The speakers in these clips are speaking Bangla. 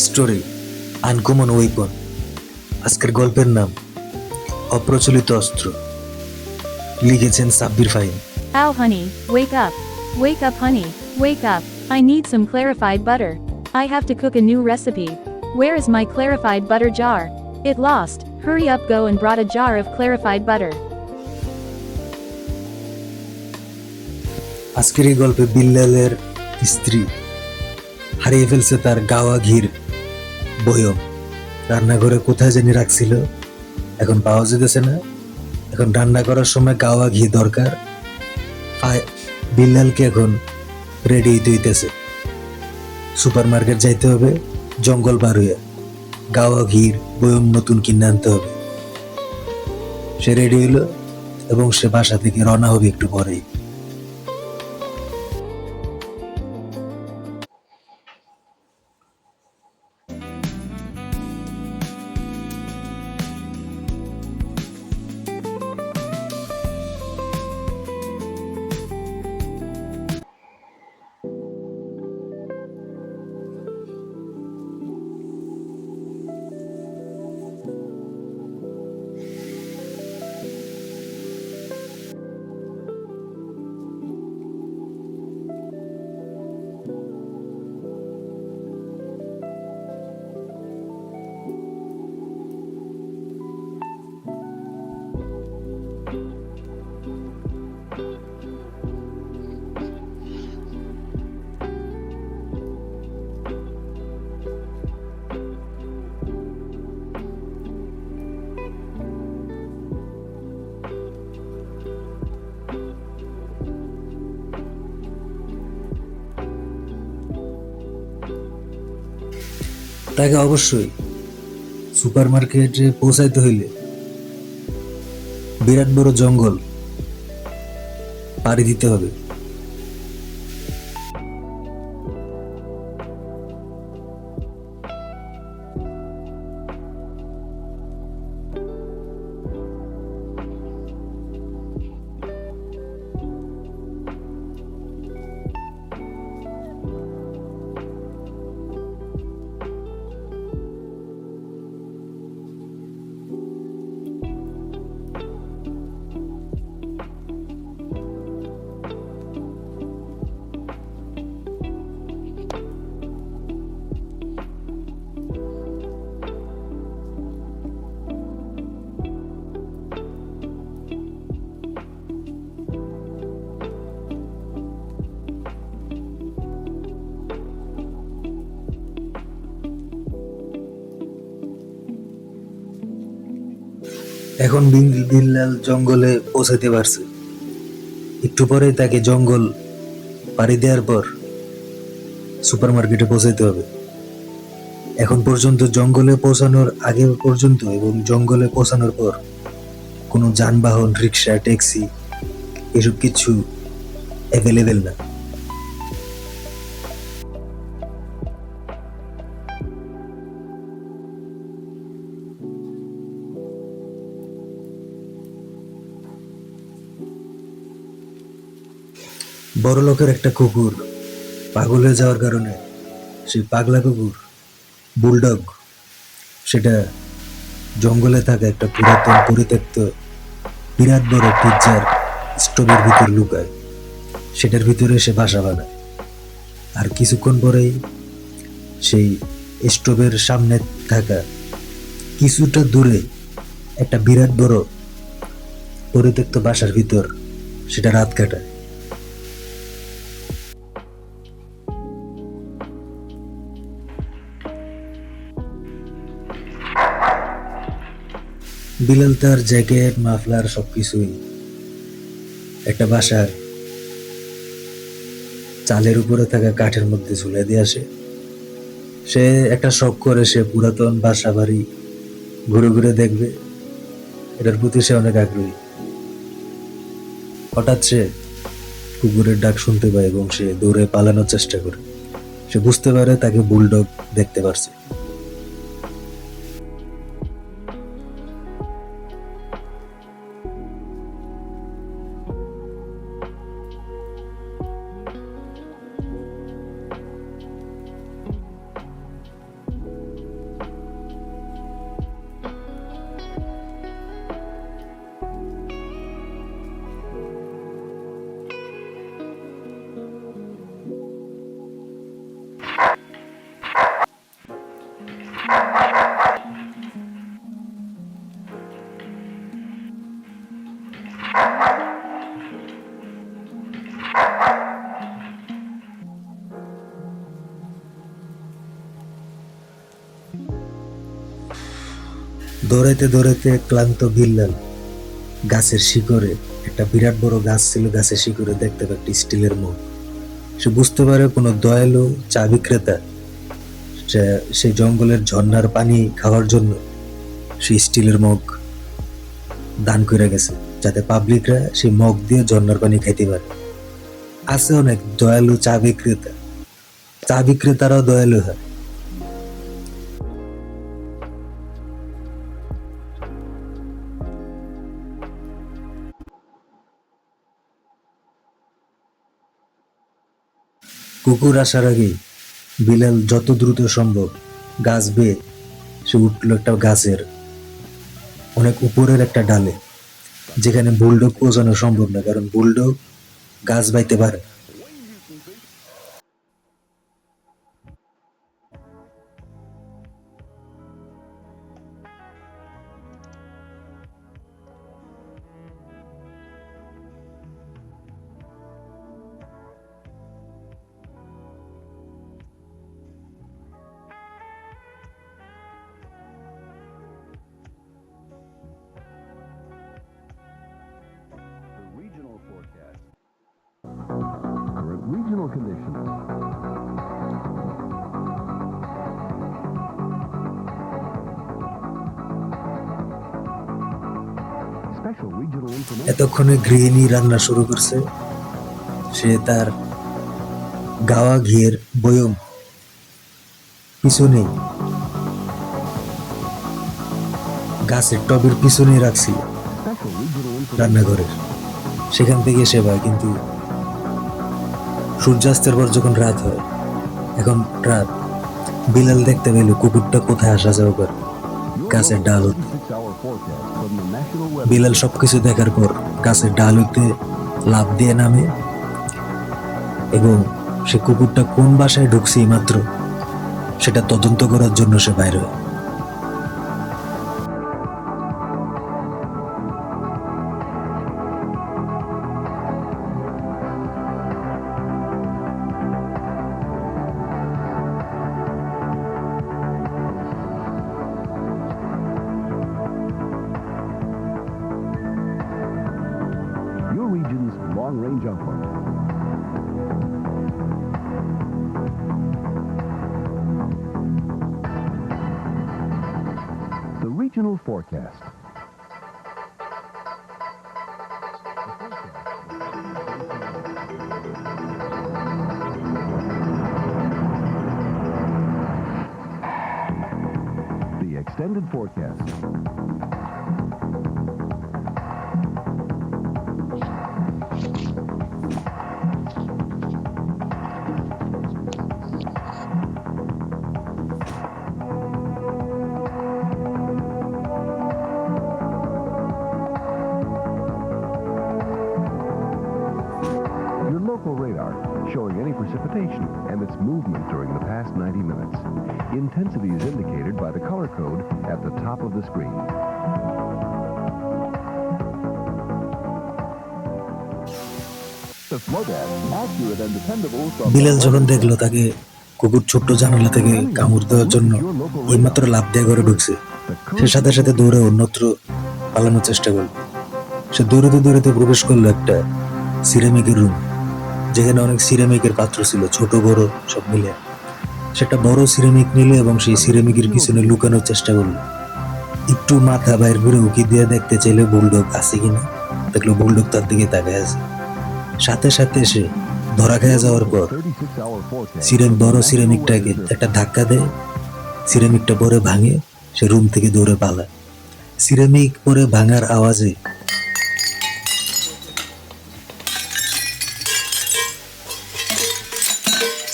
স্টোরি আনকমন ওয়েপন আজকের গল্পের নাম অপ্রচলিত অস্ত্র লিখেছেন Sabbir Fahim Ow, honey, wake up. Wake up, honey, wake up. I need some clarified butter. I have to cook a new recipe. Where is my clarified butter jar? It lost. Hurry up, go and brought a jar of clarified butter. আজকের এই গল্পে বিল্লালের স্ত্রী হারিয়ে ফেলছে তার গাওয়া ঘির বয়ম রান্নাঘরে কোথায় জানি রাখছিল। এখন পাওয়া যেতেছে না। এখন রান্না করার সময় গাওয়া ঘি দরকার। বিল্লালকে এখন রেডি হইতেছে সুপার মার্কেট যাইতে হবে, জঙ্গল পার হইয়া গাওয়া ঘির বয়ম নতুন কিনে আনতে হবে। সে রেডি হইল এবং সে বাসা থেকে রওনা হবে একটু পরেই। তাকে অবশ্যই সুপার মার্কেটে পৌঁছাইতে হইলে বিরাট বড় জঙ্গল পাড়ি দিতে হবে। এখন বিল- বিল্লাল জঙ্গলে পৌঁছাতে পারছে। একটু পরে তাকে জঙ্গল পাড়ি দেওয়ার পর সুপার মার্কেটে পৌঁছাইতে হবে। এখন পর্যন্ত জঙ্গলে পৌঁছানোর আগে পর্যন্ত এবং জঙ্গলে পৌঁছানোর পর কোনো যানবাহন, রিক্সা, ট্যাক্সি এসব কিছু অ্যাভেলেবেল না। বড় লোকের একটা কুকুর পাগল হয়ে যাওয়ার কারণে সেই পাগলা কুকুর, বুলডগ, সেটা জঙ্গলে থাকা একটা পুরাতন পরিত্যক্ত বিরাট বড় পিজ্জার স্টোভের ভিতর লুকায়। সেটার ভিতরে সে বাসা বানায়। আর কিছুক্ষণ পরেই সেই স্টোভের সামনে থাকা কিছুটা দূরে একটা বিরাট বড় পরিত্যক্ত বাসার ভিতর সেটা রাত কাটায়। বিলাল তার জ্যাকেট, মাফলার সবকিছুই একটা বাসার চালের উপরে থাকা কাঠের মধ্যে ঝুলে দিয়ে আসে। সে একটা শখ করে সে পুরাতন বাসা বাড়ি ঘুরে ঘুরে দেখবে। এটার প্রতি সে অনেক আগ্রহী। হঠাৎ সে কুকুরের ডাক শুনতে পায় এবং সে দৌড়ে পালানোর চেষ্টা করে। সে বুঝতে পারে তাকে বুলডগ দেখতে পারছে। দৌড়াইতে দৌড়াইতে ক্লান্ত বিল্লাল গাছের শিকড়ে, একটা বিরাট বড় গাছ ছিল, গাছের শিকড়ে দেখতে পায় একটি স্টিলের মুখ। সে বুঝতে পারে কোনো দয়ালু চা বিক্রেতা। সে- জঙ্গলের ঝর্ণার পানি খাওয়ার জন্য। সেই স্টিলের মগ দান করে গেছে, যাতে পাবলিকরা সেই মগ দিয়ে ঝর্নার পানি খাইতে পারে। আছে অনেক দয়ালু চা বিক্রেতা। চা বিক্রেতারাও দয়ালু হয়। কুকুর আসার আগে বিলাল যত দ্রুত সম্ভব গাছ বেয়ে সে উঠল একটা গাছের অনেক উপরের একটা ডালে, যেখানে বুলডগ পৌঁছানো সম্ভব না, কারণ বুলডগ গাছ বাইতে পারে regional conditions. এতক্ষণে গৃহিণী রান্না শুরু করছে। সে তার গাওয়া ঘিয়ের বয়ম পিছনে গাছের টবের পিছনেই রাখছি রান্নাঘরের। সেখান থেকে সেবা কিন্তু সূর্যাস্তের পর যখন রাত হয়, এখন রাত, বিলাল দেখতে পেল কুকুরটা কোথায় আসা যাওয়া করে গাছের ডাল হতে। 36 hour forecast from the National Weather. Bilal সবকিছু দেখার পর গাছের ডাল হইতে লাভ দিয়ে নামে এবং সে কুকুরটা কোন বাসায় ঢুকছে মাত্র, সেটা তদন্ত করার জন্য সে বাইরে হয় regional forecast. The extended forecast. Local radar showing any precipitation and its movement during the past 90 minutes. Intensity is indicated by the color code at the top of the screen. Bilal যখন দেখল তাকে কুকুর ছোট্ট জানালা থেকে কামড় দেওয়ার জন্য এইমাত্র লাভ দিয়ে ঘরে ঢুকছে সে সাথে সাথে দৌড়ে অন্যত্র পালানোর চেষ্টা করল সে দৌড়াতে দৌড়াতে প্রবেশ করল একটা সিরামিকের রুম যেখানে অনেক সিরামিকের পাত্র ছিল, ছোট, বড়, সব মিলে। সেটা বড় সিরামিক নিল এবং সেই সিরামিকের পিছনে লুকানোর চেষ্টা করল। একটু মাথা বাইর করে উকি দিয়ে দেখতে চাইলে বুলডগ আছে কিনা দেখল বুলডগ তার দিকে তাকায় আছে। সাথে সাথে সে ধরা খেয়ে যাওয়ার পর 36 সিরাম বড় সিরামিকটাকে একটা ধাক্কা দেয়। সিরামিকটা পরে ভাঙে, সে রুম থেকে দৌড়ে পালায়। সিরামিক পরে ভাঙার আওয়াজে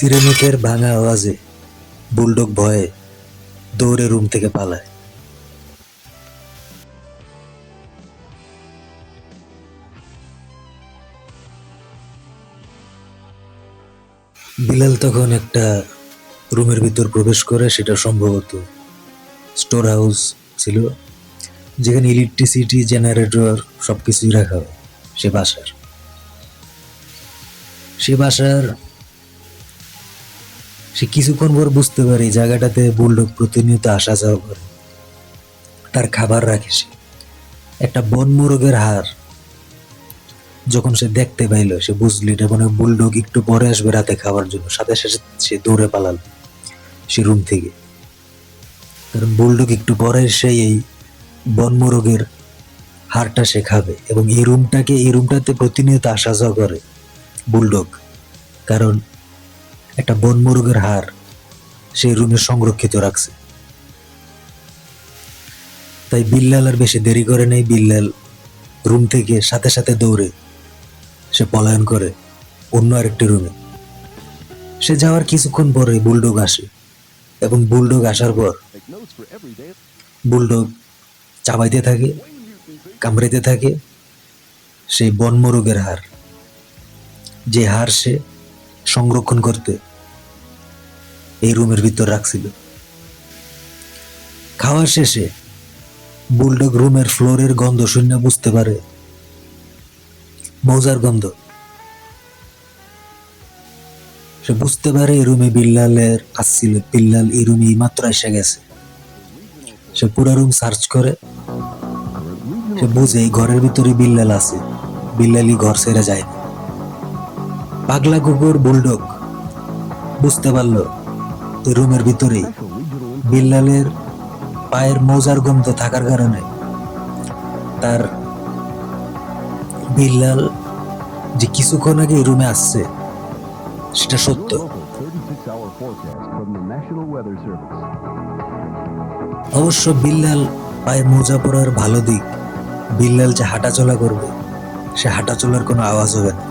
সিরামিকের ভাঙা আওয়াজে বুলডগ ভয়ে দৌড়ে রুম থেকে পালায়। বিলাল তখন একটা রুমের ভিতর প্রবেশ করে, সেটা সম্ভবত স্টোর হাউস ছিল, যেখানে ইলেকট্রিসিটি জেনারেটর সব কিছুই রাখা হয়, সে বাসার। সে বাসার সে কিছুক্ষণ পর বুঝতে পারে জায়গাটাতে বুলডগ প্রতিনিয়ত আসা যাওয়া করে। তার খাবার রাখে সে। একটা বন মোরগের হার যখন সে দেখতে পাইলো, সে বুঝলি এটা কোনো বুলডগ একটু পরে আসবে রাতে খাওয়ার জন্য। সাথে সাথে সে দৌড়ে পালাল সে রুম থেকে। কারণ বুলডগ একটু পরে সে এই বন মোরগের হাড়টা সে খাবে এবং এই রুমটাকে, এই রুমটাতে প্রতিনিয়ত আসা যাওয়া করে বুলডগ। কারণ একটা বন হার সেই রুমে সংরক্ষিত রাখছে। তাই বিল্লাল আর বেশি দেরি করে নেই বিল্লাল রুম থেকে সাথে সাথে দৌড়ে সে পলায়ন করে অন্য আরেকটি রুমে। সে যাওয়ার কিছুক্ষণ পরে বুলডগ আসে এবং বুলডগ আসার পর বুলডগ চাবাইতে থাকে, কামড়াইতে থাকে সেই বনমরুগের হার যে হার সে সংরক্ষণ করতে এই রুমের ভিতর রাখছিল। খাওয়া শেষে বুলডগ রুমের ফ্লোরের গন্ধ শূন্য বুঝতে পারে, মৌজার গন্ধ। সে বুঝতে পারে এই রুমে বিল্লালের আসছিল, বিল্লাল এই রুমে মাত্র এসে গেছে। সে পুরো রুম সার্চ করে, সে বুঝে এই ঘরের ভিতরে বিল্লাল আছে, বিল্লালই ঘর ছেড়ে যায় না। পাগলা কুকুর বুলডগ। বুঝতে পারল এই রুমের ভিতরেই বিল্লালের পায়ের মোজার গন্ধ থাকার কারণে। তার বিল্লাল যে কিছুক্ষণ আগে এই রুমে আসছে, সেটা সত্য। Local 36-hour forecast from the National Weather Service. অবশ্য বিল্লাল পায়ে মোজা পরার ভালো দিক, বিল্লাল যে হাঁটাচলা করবে, সে হাঁটাচলার কোনো আওয়াজ হবে না।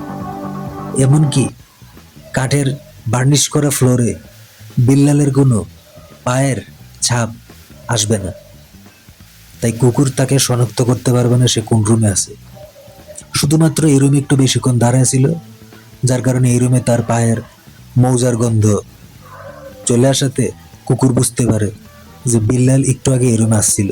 এমনকি কাঠের বার্নিশ করা ফ্লোরে বিল্লালের কোনো পায়ের ছাপ আসবে না। তাই কুকুর তাকে শনাক্ত করতে পারবে না, সে কোন রুমে আছে। শুধুমাত্র এই রুমে একটু বেশিক্ষণ দাঁড়ায় ছিল, যার কারণে এই রুমে তার পায়ের মৌজার গন্ধ চলে আসাতে কুকুর বুঝতে পারে যে বিল্লাল একটু আগে এই রুমে আসছিল।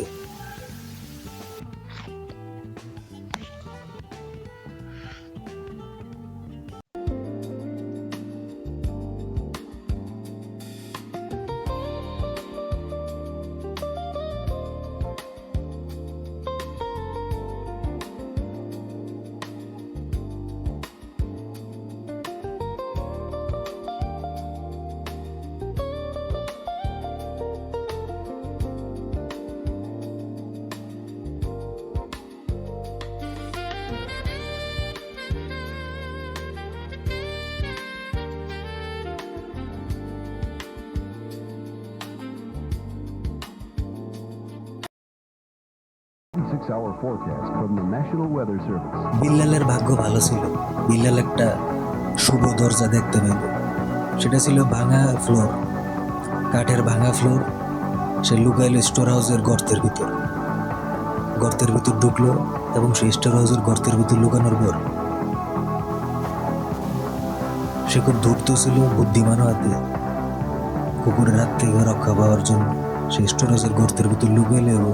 Six-hour forecast from the National Weather Service. বিল্লালের ভাগ্য ভালো ছিল। বিল্লাল একটা শুভ দরজা দেখতে পেল। সেটা ছিল ভাঙা ফ্লোর। কাঠের ভাঙা ফ্লোর। সে লুকাইল স্টোর হাউসের গর্তের ভিতর। গর্তের ভিতর ঢুকলো এবং সেই স্টোর হাউসের গর্তের ভিতর লুকানোর পর সে খুব ধূর্ত ছিল, বুদ্ধিমানও হাতে। কুকুরের হাত থেকে রক্ষা পাওয়ার জন্য সে স্টোর হাউসের গর্তের ভিতর লুকাইলে এবং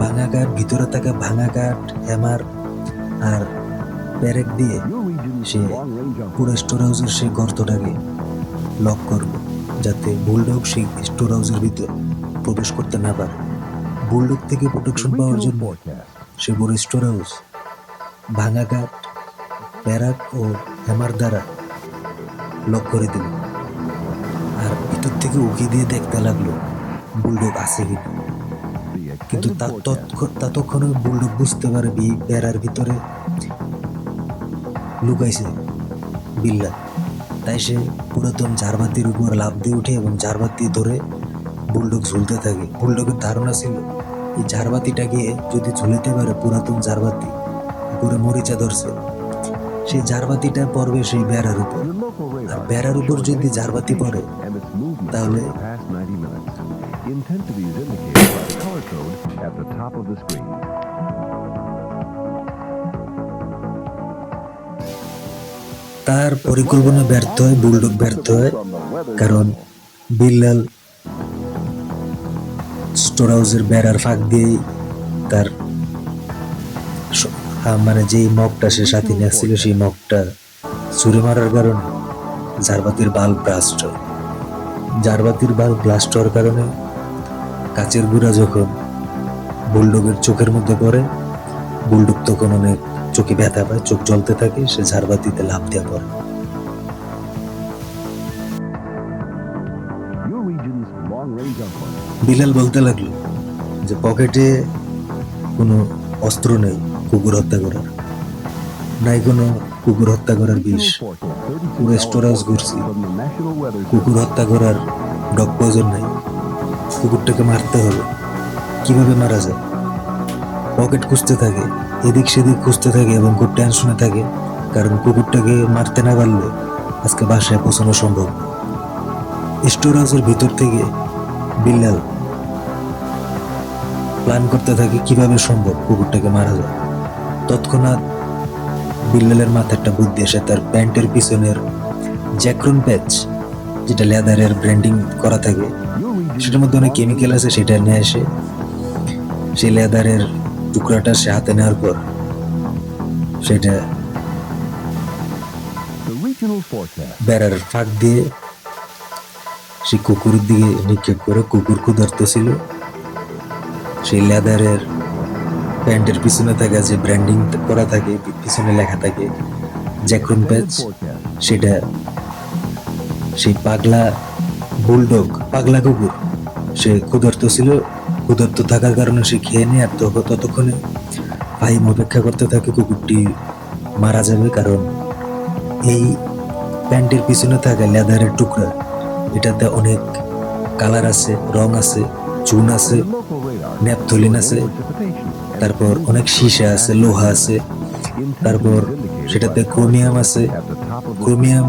ভাঙা কাঠ, ভিতরে থাকা ভাঙা কাঠ, হ্যামার আর প্যারেক দিয়ে সে পুরো স্টোর হাউসের সেই গর্তটাকে লক করবে, যাতে বুলডগ সেই স্টোর হাউসের ভিতর প্রবেশ করতে না পারে। বুলডগ থেকে প্রোটেকশন পাওয়ার জন্য সে বড় স্টোর হাউস ভাঙা কাঠ প্যারাক ও হ্যামার দ্বারা লক করে দিল। আর ভিতর থেকে উকি দিয়ে দেখতে লাগল, বুলডগ আছে কিনা। কিন্তু ততক্ষণে বুলডগ বুঝতে পারে বেড়ার ভিতরে লুকাইছে বিল্লা। তাই সে পুরাতন ঝাড়বাতির উপর লাফ দিয়ে উঠে এবং ঝাড়বাতি ধরে বুলডগ ঝুলতে থাকে। বুলডগের ধারণা ছিল এই ঝাড়বাতিটাকে যদি ঝুলিতে পারে পুরাতন ঝাড়বাতি উপরে মরিচা ধরছে। সেই ঝাড়বাতিটা পড়বে সেই বেড়ার উপর। আর বেড়ার উপর যদি ঝাড়বাতি পড়ে তাহলে- the top of the screen. তার পরিকল্পনা ব্যর্থ হয় বুলডগ ব্যর্থ হয়, কারণ বিল্লাল স্টোর হাউসের বেড়ার ফাঁক দিয়ে তার মানে যেই মগটা সে সাথে নিয়ে আসছিল সেই মগটা ছুঁড়ে মারার কারণে ঝাড়বাতির বাল্ব ব্লাস্ট হয় ঝাড়বাতির বাল্ব ব্লাস্ট হওয়ার কারণে কাচের গুঁড়া যখন বুলডগের চোখের মধ্যে পড়ে। বুলডগ তখন অনেক চোখে ব্যথা পায় চোখ জ্বলতে থাকে সে ঝাড়বাতিতে লাভ দেওয়া পড়ে. বিলাল বলতে লাগল যে পকেটে কোনো অস্ত্র নেই কুকুর হত্যা করার। নাই কোনো কুকুর হত্যা করার বিষ। পুরো স্টোরেজ ঘুরছি। কুকুর হত্যা করার ডগ পয়জন নাই। কুকুরটাকে মারতে হবে। কীভাবে মারা যায়? পকেট খুঁজতে থাকে, এদিক সেদিক খুঁজতে থাকে এবং খুব টেনশনে থাকে, কারণ কুকুরটাকে মারতে না পারলে আজকে বাসায় পৌঁছানো সম্ভব স্টোর হাউসের ভিতর থেকে বিল্লাল প্ল্যান করতে থাকে কীভাবে সম্ভব কুকুরটাকে মারা যায়। তৎক্ষণাৎ বিল্লালের মাথায় একটা বুদ্ধি আসে তার প্যান্টের পিছনের জ্যাক্রন প্যাচ, যেটা লেদারের ব্র্যান্ডিং করা থাকে, সেটার মধ্যে অনেক কেমিক্যাল আছে, সেটা নিয়ে এসে সেই লেদারের টুকরাটা সে হাতে নেওয়ার পর সেটা বেড়ার ফাঁক দিয়ে সে কুকুরের দিকে নিক্ষেপ করে কুকুর ক্ষুধার্ত ছিল। সেই লেদারের প্যান্টের পিছনে থাকা যে ব্র্যান্ডিং করা থাকে পিছনে লেখা থাকে জ্যাক্রন প্যাচ সেটা সেই পাগলা বুলডগ পাগলা কুকুর সে ক্ষুধার্ত ছিল। ক্ষুধার্ত থাকার কারণে সে খেয়ে নেয় আর ততক্ষণে ফাহিম অপেক্ষা করতে থাকে কুকুরটি মারা যাবে কারণ এই প্যান্টের পিছনে থাকা লেদারের টুকরা। এটাতে অনেক কালার আছে রং আছে চুন আছে ন্যাপথলিন আছে তারপর অনেক সীসা আছে লোহা আছে তারপর সেটাতে ক্রোমিয়াম আছে ক্রোমিয়াম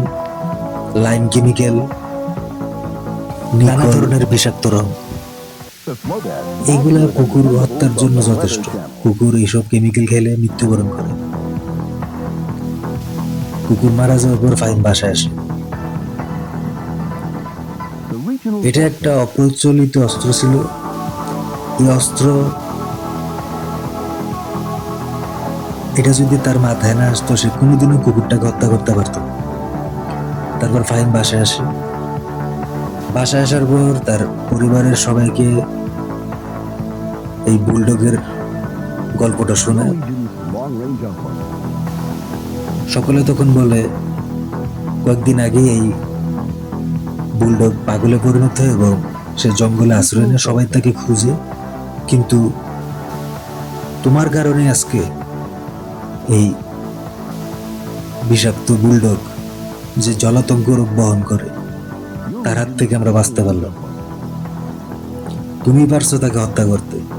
লাইম কেমিক্যাল নানা ধরনের বিষাক্ত রং। এইগুলা কুকুর হত্যার জন্য যথেষ্ট। কুকুর এইসব কেমিক্যাল খেলে মৃত্যুবরণ করে। কুকুর মারা যাওয়ার পর ফাইন বাসায় আসে। এটা একটা অপ্রচলিত অস্ত্র ছিল। এই অস্ত্র এটা যদি তার মাথায় না আসতো, সে কোনোদিনও কুকুরটাকে হত্যা করতে পারতো। তারপর ফাইন বাসায় আসে। বাসায় আসার পর তার পরিবারের সবাইকে এই বুলডগের গল্পটা outpost. সকলে তখন বলে, কয়েকদিন আগে এই বুলডগ পাগলে পরিণত হয় এবং সে জঙ্গলে আশ্রয় নেয় সবাই তাকে খুঁজে। কিন্তু তোমার কারণে আজকে এই বিষাক্ত বুলডগ যে জলাতঙ্ক রোগ বহন করে, তার হাত থেকে আমরা বাঁচতে পারলাম। তুমি পারছ তাকে হত্যা করতে।